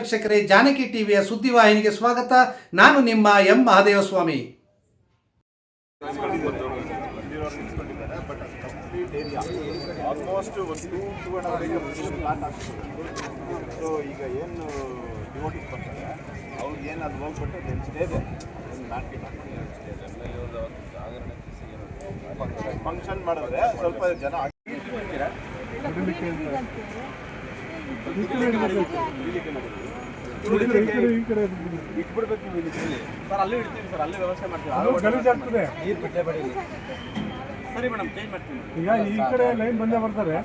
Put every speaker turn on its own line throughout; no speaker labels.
ವೀಕ್ಷಕರೇ ಜಾನಕಿ ಟಿವಿಯ ಸುದ್ದಿವಾಹಿನಿಗೆ ಸ್ವಾಗತ. ನಾನು ನಿಮ್ಮ ಎಂ.
ಮಹಾದೇವ ಸ್ವಾಮಿ ಆಲ್ಮೋಸ್ಟ್ ಒಂದು two two and half acre plot ಆಗ್ತದೆ ಸೊ ಈಗ ಏನು ಫಂಕ್ಷನ್ ಮಾಡಿದ್ರೆ ಸ್ವಲ್ಪ ಜನ ಇಟ್ಬಿಡ್ಬೇಕು ನೀವು ಇಲ್ಲಿ ಸರ್ ಅಲ್ಲೇ ಇಡ್ತೀವಿ ಸರ್ ಅಲ್ಲೇ ವ್ಯವಸ್ಥೆ ಮಾಡ್ತೀವಿ. ನೀರು ಬಿಟ್ಟೆ ಬೇಡಿ ಸರಿ ಮೇಡಮ್ ಚೇಂಜ್ ಮಾಡ್ತೀನಿ.
ಈಗ ಈ ಕಡೆ ಲೈನ್ ಬಂದೇ ಬರ್ತಾರೆ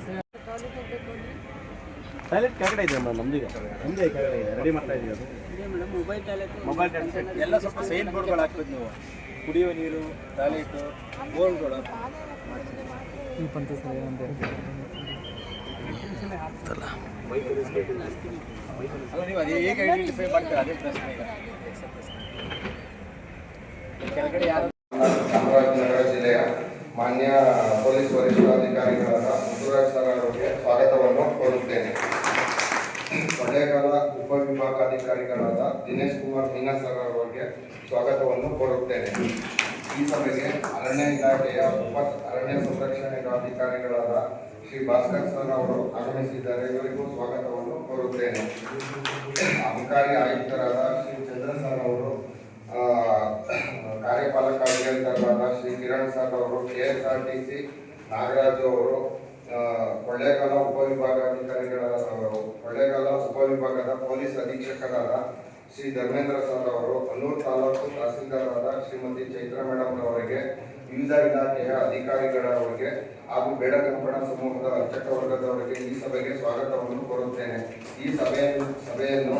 ಟಾಯ್ಲೆಟ್ ಕೆಳಗಡೆ ಇದೆ ಮೇಡಮ್ ನಮ್ದೀಗ ನಮ್ದೇ ಕೆಳಗಡೆ ಇದೆ? ರೆಡಿ ಮಾಡ್ತಾ ಇದೀವಿ ಅದು? ಮೊಬೈಲ್ ಟಾಯ್ಲೆಟ್ ಎಲ್ಲ ಸ್ವಲ್ಪ ಸೈನ್ ಬೋರ್ಡ್ಗಳು ಹಾಕ್ಬೇಕು ನೀವು. ಕುಡಿಯುವ ನೀರು ಟಾಯ್ಲೆಟು ಬೋರ್ಡ್ಗಳು ಅಲ್ಲ ನೀವು
ಚಾಮರಾಜನಗರ ಜಿಲ್ಲೆಯ ಮಾನ್ಯ ಪೊಲೀಸ್ ವರಿಷ್ಠಾಧಿಕಾರಿಗಳಾದ ಮುತ್ತುರಾಜ್ ಸರ್ ಅವರಿಗೆ ಸ್ವಾಗತವನ್ನು ಕೋರುತ್ತೇನೆ. ಕೊಳ್ಳೇಗಾಲ ಉಪವಿಭಾಗಾಧಿಕಾರಿಗಳಾದ ದಿನೇಶ್ ಕುಮಾರ್ ಮೀನಾ ಸರ್ ಅವರಿಗೆ ಸ್ವಾಗತವನ್ನು ಕೋರುತ್ತೇನೆ. ಈ ಸಭೆಗೆ ಅರಣ್ಯ ಇಲಾಖೆಯ ಉಪ ಅರಣ್ಯ ಸಂರಕ್ಷಣೆ ಅಧಿಕಾರಿಗಳಾದ ಶ್ರೀ ಭಾಸ್ಕರ್ ಸರ್ ಅವರು ಆಗಮಿಸಿದ್ದಾರೆ. ಇವರಿಗೂ ಸ್ವಾಗತವನ್ನು ಕೋರುತ್ತೇನೆ. ಅಬಕಾರಿ ಆಯುಕ್ತರಾದ ಶ್ರೀ ಚಂದ್ರ ಸರ್ ಅವರು ಕಾರ್ಯಪಾಲಕ ಅಭಿಯಂತರಾದ ಶ್ರೀ ಕಿರಣ್ ಸರ್ ಅವರು, K S R T C Nagaraju ಅವರು ಕೊಳ್ಳೇಗಾಲ ಉಪವಿಭಾಗಾಧಿಕಾರಿಗಳಾದ ಕೊಳ್ಳೇಗಾಲ ಉಪವಿಭಾಗದ ಪೊಲೀಸ್ ಅಧೀಕ್ಷಕರಾದ ಶ್ರೀ ಧರ್ಮೇಂದ್ರ ಸರ್ ಅವರು ಹನ್ನೂರು ತಾಲೂಕು ತಹಸೀಲ್ದಾರರಾದ ಶ್ರೀಮತಿ ಚೈತ್ರ ಮೇಡಮ್ ಅವರಿಗೆ ವಿವಿಧ ಇಲಾಖೆಯ ಅಧಿಕಾರಿಗಳವರಿಗೆ ಹಾಗೂ ಬೇಡಕಂಪಣ ಸಮೂಹದ ಅರ್ಚಕ ವರ್ಗದವರಿಗೆ ಈ ಸಭೆಗೆ ಸ್ವಾಗತವನ್ನು ಕೋರುತ್ತೇನೆ. ಈ ಸಭೆಯನ್ನು ಸಭೆಯನ್ನು